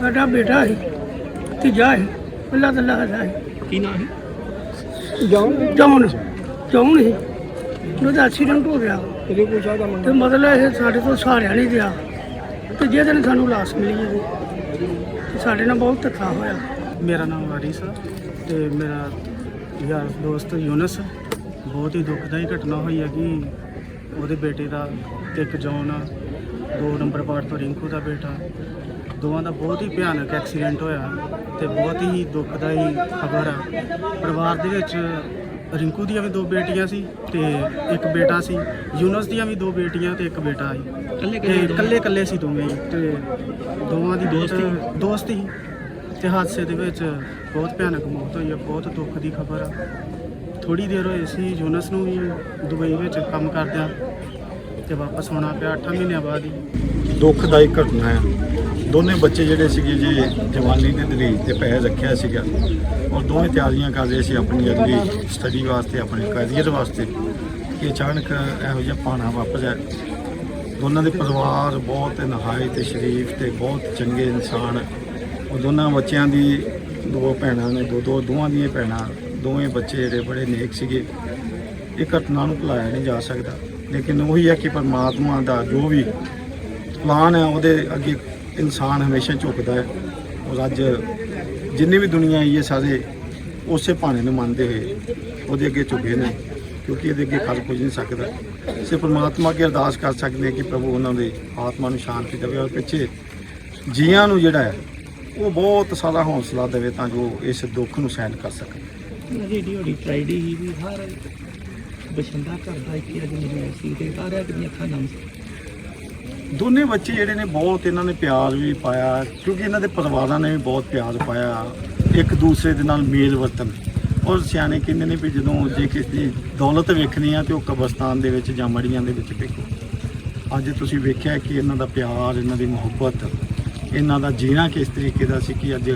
ਸਾਡਾ ਬੇਟਾ ਹੈ ਤੀਜਾ ਹੈ ਅੱਲਾ ਤਾਂ ਲੱਗਦਾ ਹੈ ਕੀ ਨਾਮ ਹੈ ਜੌਨ। ਜੌਨ ਹੀ ਉਹਦਾ ਐਕਸੀਡੈਂਟ ਹੋ ਗਿਆ। ਇਹਦੇ ਕੋਈ ਚਾਹ ਦਾ ਤੇ ਮਤਲਬ ਇਹ ਸਾਡੇ ਤੋਂ ਸਹਾਰਿਆ ਨਹੀਂ ਗਿਆ। ਤੇ ਜਿਹਦੇ ਨਾਲ ਸਾਨੂੰ ਲਾਸ ਮਿਲੀ ਹੈ ਤੇ ਸਾਡੇ ਨਾਲ ਬਹੁਤ ਧੱਕਾ ਹੋਇਆ। ਮੇਰਾ ਨਾਮ ਵਾਰਿਸ ਆ ਤੇ ਮੇਰਾ ਯਾਰ ਦੋਸਤ ਯੂਨਸ ਬਹੁਤ ਹੀ ਦੁਖਦਾਈ ਘਟਨਾ ਹੋਈ ਹੈ ਕਿ ਉਹਦੇ ਬੇਟੇ ਦਾ ਤੇ ਇੱਕ ਜੌਨ ਆ। ਦੋ ਨੰਬਰ ਪਾਰਟ ਤੋਂ ਰਿੰਕੂ ਦਾ ਬੇਟਾ। ਦੋਵਾਂ ਦਾ ਬਹੁਤ ਹੀ ਭਿਆਨਕ ਐਕਸੀਡੈਂਟ ਹੋਇਆ ਤੇ ਬਹੁਤ ਹੀ ਦੁਖਦਾਈ ਖਬਰ ਆ। ਪਰਿਵਾਰ ਦੇ ਵਿੱਚ ਰਿੰਕੂ ਦੀਆਂ ਵੀ ਦੋ ਬੇਟੀਆਂ ਸੀ ਤੇ ਇੱਕ ਬੇਟਾ ਸੀ ਯੂਨਸ ਦੀਆਂ ਵੀ ਦੋ ਬੇਟੀਆਂ ਤੇ ਇੱਕ ਬੇਟਾ ਸੀ। ਕੱਲੇ ਤੇ ਇਕੱਲੇ ਇਕੱਲੇ ਸੀ ਦੋਵੇਂ ਹੀ ਤੇ ਦੋਵਾਂ ਦੀ ਦੋਸਤੀ ਦੋਸਤੀ ਸੀ ਤੇ ਹਾਦਸੇ ਦੇ ਵਿੱਚ ਬਹੁਤ ਭਿਆਨਕ ਮੌਤ ਹੋਈ ਹੈ ਬਹੁਤ ਦੁੱਖ ਦੀ ਖਬਰ ਆ। ਥੋੜੀ ਦੇਰ ਹੋਈ ਸੀ ਯੂਨਸ ਨੂੰ ਵੀ ਦੁਬਈ ਵਿੱਚ ਕੰਮ ਕਰਦਿਆਂ ਤੇ ਵਾਪਸ ਆਉਣਾ ਪਿਆ 8 ਮਹੀਨਿਆਂ ਬਾਅਦ ਹੀ। ਦੁਖਦਾਈ ਘਟਨਾ ਹੈ। ਦੋਨੇ ਬੱਚੇ ਜਿਹੜੇ ਸੀਗੇ ਜੀ, ਜਵਾਨੀ ਦੇ ਦਲੀਲ ਤੇ ਪੈਰ ਰੱਖਿਆ ਸੀਗਾ। ਔਰ ਦੋਵੇਂ ਤਿਆਰੀਆਂ ਕਰ ਰਹੇ ਸੀ ਆਪਣੀ ਅਗਲੀ ਸਟੱਡੀ ਵਾਸਤੇ, ਆਪਣੇ ਕੈਰੀਅਰ ਵਾਸਤੇ ਕਿ ਅਚਾਨਕ ਇਹੋ ਜਿਹਾ ਪਾਣਾ ਵਾਪਰਿਆ ਦੋਨਾਂ ਦੇ ਪਰਿਵਾਰ ਬਹੁਤ ਨਹਾਇ ਤੇ ਸ਼ਰੀਫ ਤੇ ਬਹੁਤ ਚੰਗੇ ਇਨਸਾਨ। ਉਹ ਦੋਨਾਂ ਬੱਚਿਆਂ ਦੀ ਦੋ ਭੈਣਾਂ ਨੇ, ਦੋ ਦੋ ਦੋਵਾਂ ਦੀਆਂ ਭੈਣਾਂ, ਦੋਵੇਂ ਬੱਚੇ ਜਿਹੜੇ ਬੜੇ ਨੇਕ ਸੀਗੇ। ਇਹ ਘਟਨਾ ਨੂੰ ਭੁਲਾਇਆ ਨਹੀਂ ਜਾ ਸਕਦਾ। ਲੇਕਿਨ ਉਹੀ ਹੈ ਕਿ ਪਰਮਾਤਮਾ ਦਾ ਜੋ ਵੀ ਪਲਾਨ ਹੈ, ਉਹਦੇ ਅੱਗੇ ਇਨਸਾਨ ਹਮੇਸ਼ਾ ਝੁਕਦਾ ਹੈ ਔਰ ਅੱਜ ਜਿੰਨੀ ਵੀ ਦੁਨੀਆ ਆਈ ਹੈ ਸਾਰੇ ਉਸੇ ਭਾਣੇ ਨੂੰ ਮੰਨਦੇ ਹੋਏ ਉਹਦੇ ਅੱਗੇ ਝੁਕੇ ਨੇ, ਕਿਉਂਕਿ ਇਹਦੇ ਅੱਗੇ ਕਰ ਕੁਝ ਨਹੀਂ ਸਕਦਾ। ਸਿਰਫ ਪਰਮਾਤਮਾ ਅੱਗੇ ਅਰਦਾਸ ਕਰ ਸਕਦੇ ਹਾਂ ਕਿ ਪ੍ਰਭੂ ਉਹਨਾਂ ਦੀ ਆਤਮਾ ਨੂੰ ਸ਼ਾਂਤੀ ਦੇਵੇ ਔਰ ਪਿੱਛੇ ਜੀਆਂ ਨੂੰ ਜਿਹੜਾ ਹੈ, ਉਹ ਬਹੁਤ ਸਾਰਾ ਹੌਸਲਾ ਦੇਵੇ ਤਾਂ ਜੋ ਇਸ ਦੁੱਖ ਨੂੰ ਸਹਿਣ ਕਰ ਸਕਣ। ਜਿਹੜੀ ਹੋੜੀ ਟ੍ਰਾਈਡੀ ਵੀ ਹਰ ਬਸ਼ੰਦਾ ਕਰਦਾ ਇੱਕ ਅੱਜ ਨਹੀਂ ਸੀ ਤੇ ਸਾਰਿਆਂ ਦੀਆਂ ਅੱਖਾਂ ਨਮ ਦੋਨੇ ਬੱਚੇ ਜਿਹੜੇ ਨੇ ਬਹੁਤ ਇਹਨਾਂ ਨੇ ਪਿਆਰ ਵੀ ਪਾਇਆ, ਕਿਉਂਕਿ ਇਹਨਾਂ ਦੇ ਪਰਿਵਾਰਾਂ ਨੇ ਵੀ ਬਹੁਤ ਪਿਆਰ ਪਾਇਆ, ਇੱਕ ਦੂਸਰੇ ਦੇ ਨਾਲ ਮੇਲ ਵਰਤਨ ਔਰ ਸਿਆਣੇ ਕਹਿੰਦੇ ਨੇ ਵੀ ਜਦੋਂ ਜੇ ਕਿਸੇ ਦੀ ਦੌਲਤ ਵੇਖਣੀ ਆ ਤੇ ਉਹ ਕਬਰਸਤਾਨ ਦੇ ਵਿੱਚ ਜਾਂ ਮੜੀਆਂ ਦੇ ਵਿੱਚ ਵੇਖੋ। ਅੱਜ ਤੁਸੀਂ ਵੇਖਿਆ ਕਿ ਇਹਨਾਂ ਦਾ ਪਿਆਰ, ਇਹਨਾਂ ਦੀ ਮੁਹੱਬਤ, ਇਹਨਾਂ ਦਾ ਜੀਣਾ ਕਿਸ ਤਰੀਕੇ ਦਾ ਸੀ ਕਿ ਅੱਜ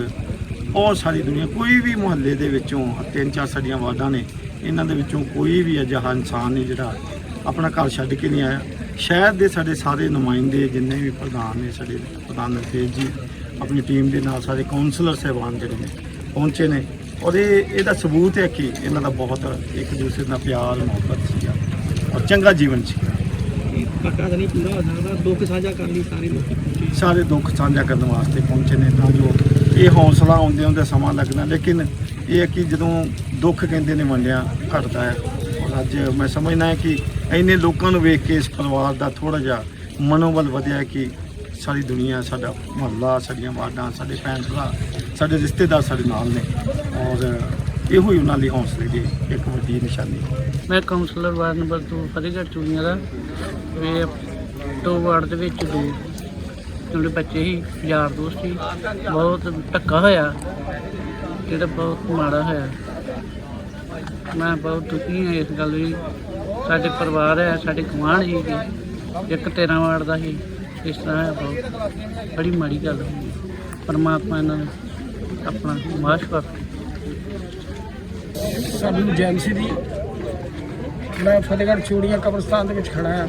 ਬਹੁਤ ਸਾਰੀ ਦੁਨੀਆ, ਕੋਈ ਵੀ ਮੁਹੱਲੇ ਦੇ ਵਿੱਚੋਂ ਤਿੰਨ ਚਾਰ ਸਾਡੀਆਂ ਵਾਰਡਾਂ ਨੇ, ਇਹਨਾਂ ਦੇ ਵਿੱਚੋਂ ਕੋਈ ਵੀ ਅਜਿਹਾ ਇਨਸਾਨ ਨਹੀਂ ਜਿਹੜਾ ਆਪਣਾ ਘਰ ਛੱਡ ਕੇ ਨਹੀਂ ਆਇਆ। ਸ਼ਹਿਰ ਦੇ ਸਾਡੇ ਸਾਰੇ ਨੁਮਾਇੰਦੇ ਜਿੰਨੇ ਵੀ ਪ੍ਰਧਾਨ ਨੇ ਸਾਡੇ ਪ੍ਰਧਾਨ ਨਰਤੇਜ ਜੀ ਆਪਣੀ ਟੀਮ ਦੇ ਨਾਲ ਸਾਰੇ ਕਾਉਂਸਲਰ ਸਹਿਬਾਨ ਜਿਹੜੇ ਨੇ ਪਹੁੰਚੇ ਨੇ। ਔਰ ਇਹ ਇਹਦਾ ਸਬੂਤ ਹੈ ਕਿ ਇਹਨਾਂ ਦਾ ਬਹੁਤ ਇੱਕ ਦੂਸਰੇ ਨਾਲ ਪਿਆਰ ਮੁਹੱਬਤ ਸੀਗਾ ਔਰ ਚੰਗਾ ਜੀਵਨ ਸੀ। ਇਹ ਪੱਕਾ ਤਾਂ ਨਹੀਂ ਪੂਰਾ ਹੋ ਸਕਦਾ ਦੁੱਖ ਸਾਂਝਾ ਕਰਨ ਲਈ ਸਾਰੇ ਲੋਕੀ ਪਹੁੰਚੇ। ਸਾਰੇ ਦੁੱਖ ਸਾਂਝਾ ਕਰਨ ਵਾਸਤੇ ਪਹੁੰਚੇ ਨੇ ਤਾਂ ਜੋ ਇਹ ਹੌਸਲਾ ਆਉਂਦੇ ਹੁੰਦੇ ਸਮਾਂ ਲੱਗਦਾ। ਲੇਕਿਨ ਇਹ ਹੈ ਕਿ ਜਦੋਂ ਦੁੱਖ ਕਹਿੰਦੇ ਨੇ ਵੰਡਿਆ ਘਟਦਾ ਹੈ। ਅੱਜ ਮੈਂ ਸਮਝਦਾ ਹਾਂ ਕਿ ਇੰਨੇ ਲੋਕਾਂ ਨੂੰ ਵੇਖ ਕੇ ਇਸ ਪਰਿਵਾਰ ਦਾ ਥੋੜਾ ਜਿਹਾ ਮਨੋਬਲ ਵਧਿਆ ਕਿ ਸਾਰੀ ਦੁਨੀਆ, ਸਾਡਾ ਮੁਹੱਲਾ, ਸਾਡੀਆਂ ਵਾਰਡਾਂ, ਸਾਡੇ ਭੈਣ ਭਰਾ, ਸਾਡੇ ਰਿਸ਼ਤੇਦਾਰ ਸਾਡੇ ਨਾਲ ਨੇ ਔਰ ਇਹੋ ਹੀ ਉਹਨਾਂ ਲਈ ਹੌਸਲੇ ਦੀ ਇੱਕ ਵੱਡੀ ਨਿਸ਼ਾਨੀ ਮੈਂ councillor ward number 2 Fatehgarh Churian ਦਾ। ਵੀ ਦੋ ਵਾਰਡ ਦੇ ਵਿੱਚ ਦੋ ਜਿਹੜੇ ਬੱਚੇ ਸੀ, ਯਾਰ ਦੋਸਤ ਸੀ, ਬਹੁਤ ਧੱਕਾ ਹੋਇਆ, ਜਿਹੜਾ ਬਹੁਤ ਮਾੜਾ ਹੋਇਆ। ਮੈਂ ਬਹੁਤ ਦੁਖੀ ਹਾਂ ਇਸ ਗੱਲ ਲਈ ਸਾਡੇ ਪਰਿਵਾਰ ਹੈ, ਸਾਡੇ ਗੁਆਂਢ ਜੀ ਜੀ। ਇੱਕ 13 ਵਾਰਡ ਦਾ ਹੀ ਇਸ ਤਰ੍ਹਾਂ ਹੈ ਬਹੁਤ। ਬੜੀ ਮਾੜੀ ਗੱਲ ਹੋਈ ਪਰਮਾਤਮਾ ਇਹਨਾਂ ਨੂੰ ਆਪਣਾ ਮਾਸ਼ ਬਖਸ਼ੇ ਸਾਨੂੰ ਏਜੰਸੀ ਦੀ ਮੈਂ ਫਤਿਹਗੜ੍ਹ ਚੂੜੀਆਂ ਕਬਰਸਤਾਨ ਦੇ ਵਿੱਚ ਖੜਾ ਹਾਂ।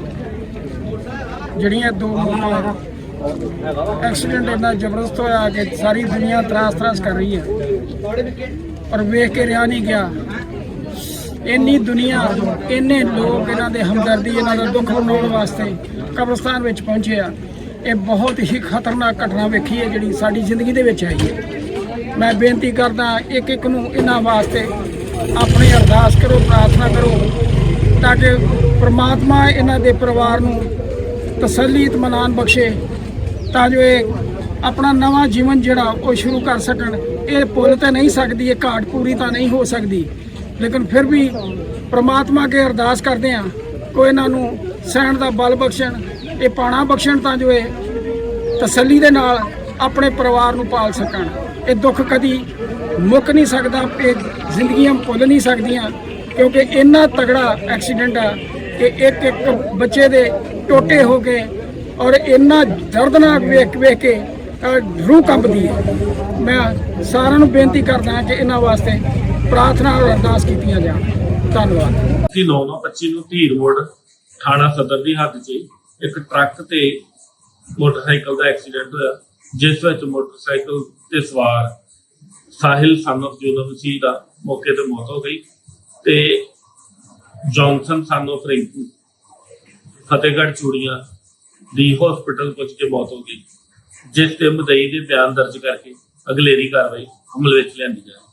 ਜਿਹੜੀਆਂ ਦੋ ਮੌਤਾਂ ਐਕਸੀਡੈਂਟ ਇੰਨਾ ਜ਼ਬਰਦਸਤ ਹੋਇਆ ਕਿ ਸਾਰੀ ਦੁਨੀਆ ਤਰਾਸ ਤਰਾਸ ਕਰ ਰਹੀ ਹੈ। ਪਰ ਵੇਖ ਕੇ ਰਿਹਾ ਨਹੀਂ ਗਿਆ। ਇੰਨੀ ਦੁਨੀਆ, ਇੰਨੇ ਲੋਕ ਇਹਨਾਂ ਦੇ ਹਮਦਰਦੀ, ਇਹਨਾਂ ਦਾ ਦੁੱਖ ਮਨਾਉਣ ਵਾਸਤੇ ਕਬਰਸਤਾਨ ਵਿੱਚ ਪਹੁੰਚੇ ਆ। ਇਹ ਬਹੁਤ ਹੀ ਖਤਰਨਾਕ ਘਟਨਾ ਵੇਖੀ ਹੈ ਜਿਹੜੀ ਸਾਡੀ ਜ਼ਿੰਦਗੀ ਦੇ ਵਿੱਚ ਆਈ ਹੈ। ਮੈਂ ਬੇਨਤੀ ਕਰਦਾ ਇੱਕ ਇੱਕ ਨੂੰ ਇਹਨਾਂ ਵਾਸਤੇ ਆਪਣੀ ਅਰਦਾਸ ਕਰੋ, ਪ੍ਰਾਰਥਨਾ ਕਰੋ, ਤਾਂ ਕਿ ਪ੍ਰਮਾਤਮਾ ਇਹਨਾਂ ਦੇ ਪਰਿਵਾਰ ਨੂੰ ਤਸੱਲੀ ਇਤਮਾਨਾਨ ਬਖਸ਼ੇ, ਤਾਂ ਜੋ ਇਹ ਆਪਣਾ ਨਵਾਂ ਜੀਵਨ ਜਿਹੜਾ ਉਹ ਸ਼ੁਰੂ ਕਰ ਸਕਣ। ਇਹ ਭੁੱਲ ਤਾਂ ਨਹੀਂ ਸਕਦੀ, ਇਹ ਘਾਟ ਪੂਰੀ ਤਾਂ ਨਹੀਂ ਹੋ ਸਕਦੀ। ਲੇਕਿਨ ਫਿਰ ਵੀ ਪ੍ਰਮਾਤਮਾ ਅੱਗੇ ਅਰਦਾਸ ਕਰਦੇ ਆ ਕੋਈ ਇਹਨਾਂ ਨੂੰ ਸਹਿਣ ਦਾ ਬਲ ਬਖਸ਼ਣ, ਇਹ ਪਾਣਾ ਬਖਸ਼ਣ ਤਾਂ ਜੋ ਇਹ ਤਸੱਲੀ ਦੇ ਨਾਲ ਆਪਣੇ ਪਰਿਵਾਰ ਨੂੰ ਪਾਲ ਸਕਣ। ਇਹ ਦੁੱਖ ਕਦੀ ਮੁੱਕ ਨਹੀਂ ਸਕਦਾ, ਇਹ ਜ਼ਿੰਦਗੀਆਂ ਭੁੱਲ ਨਹੀਂ ਸਕਦੀਆਂ, ਕਿਉਂਕਿ ਇੰਨਾ ਤਗੜਾ ਐਕਸੀਡੈਂਟ ਆ ਕਿ ਇੱਕ ਇੱਕ ਬੱਚੇ ਦੇ ਟੋਟੇ ਹੋ ਗਏ ਔਰ ਇੰਨਾ ਦਰਦਨਾਕ ਵੇਖ ਵੇਖ ਕੇ ਰੂਹ ਕੰਬਦੀ ਹੈ। ਮੈਂ ਸਾਰਿਆਂ ਨੂੰ ਬੇਨਤੀ ਕਰਦਾ ਹਾਂ ਕਿ ਇਹਨਾਂ ਵਾਸਤੇ ਪ੍ਰਾਰਥਨਾ ਔਰ ਅਰਦਾਸ ਕੀਤੀਆਂ ਜਾਣ ਧੰਨਵਾਦ। ਅਸੀਂ 925 ਨੂੰ ਧੀਰ ਰੋਡ ਥਾਣਾ ਸਦਰ ਦੀ ਹੱਦ 'ਚ ਇੱਕ ਟਰੱਕ ਤੇ ਮੋਟਰਸਾਈਕਲ ਦਾ ਐਕਸੀਡੈਂਟ ਹੋਇਆ, ਜਿਸ ਵਿੱਚ ਮੋਟਰਸਾਈਕਲ ਤੇ ਸਵਾਰ ਸਾਹਿਲ ਸਨ of ਜੂਨਸ ਮਸੀਹ ਦਾ ਮੌਕੇ ਤੇ ਮੌਤ ਹੋ ਗਈ ਤੇ Johnson son of Rinku Fatehgarh Churian the hospital ਪਹੁੰਚ ਕੇ ਮੌਤ ਹੋ ਗਈ, ਜਿਸ ਤੇ ਮਦਈ ਦੇ ਬਿਆਨ ਦਰਜ ਕਰਕੇ ਅਗਲੇਰੀ ਕਾਰਵਾਈ ਅਮਲ ਵਿੱਚ ਲਿਆਂਦੀ ਜਾਏ